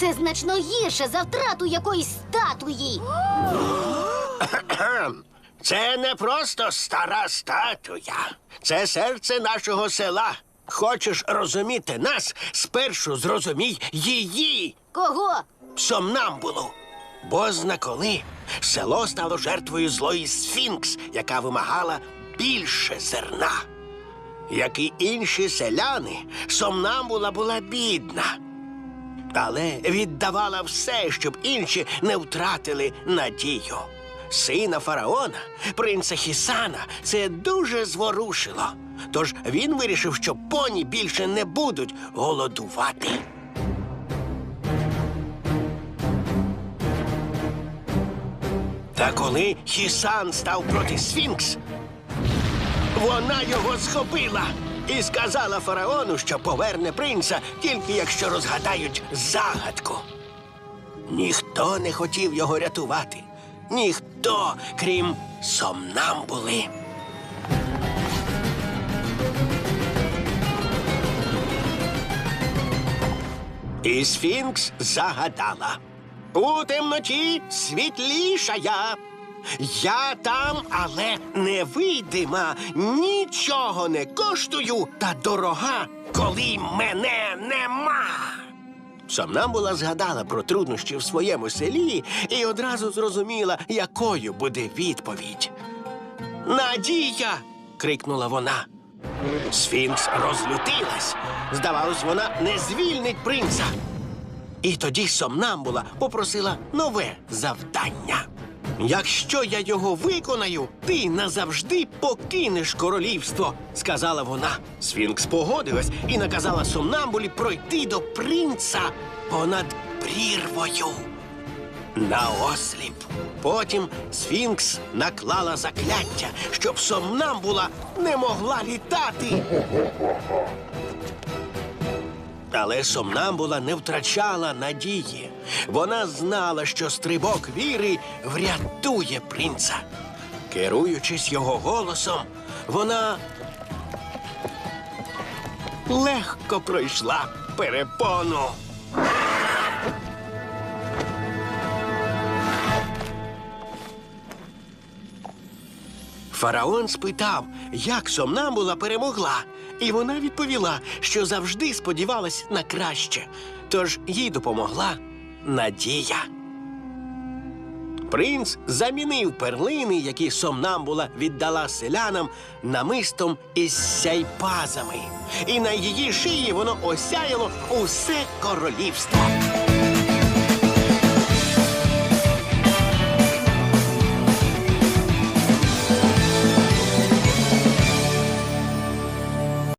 Це значно гірше за втрату якоїсь статуї. Це не просто стара статуя. Це серце нашого села. Хочеш розуміти нас, спершу зрозумій її. Кого? Сомнамбулу. Бо коли село стало жертвою злої сфінкс, яка вимагала більше зерна. Як і інші селяни, сомнамбула була бідна. Але віддавала все, щоб інші не втратили надію. Сина фараона, принца Хісана, це дуже зворушило. Тож він вирішив, що поні більше не будуть голодувати. Та коли Хісан став проти Сфінкс, вона його схопила і сказала фараону, що поверне принца тільки якщо розгадають загадку. Ніхто не хотів його рятувати. Ніхто, крім сомнамбули. І Сфінкс загадала. У темноті світліша я. Я там, але невидима, нічого не коштую та дорога, коли мене нема. Сомнамбула згадала про труднощі в своєму селі і одразу зрозуміла, якою буде відповідь. Надія. крикнула вона. Сфінкс розлютилась. Здавалось, вона не звільнить принца. І тоді сомнамбула попросила нове завдання. Якщо я його виконаю, ти назавжди покинеш королівство, сказала вона. Сфінкс погодилась і наказала сомнамбулі пройти до принца понад прірвою. Наосліп. Потім Сфінкс наклала закляття, щоб сомнамбула не могла літати. Але сомнамбула не втрачала надії. Вона знала, що стрибок віри врятує принца. Керуючись його голосом, вона легко пройшла перепону. Фараон спитав, як сомнамбула перемогла, і вона відповіла, що завжди сподівалась на краще. Тож їй допомогла надія. Принц замінив перлини, які сомнамбула віддала селянам намистом із сяйпазами. І на її шиї воно осяяло усе королівство.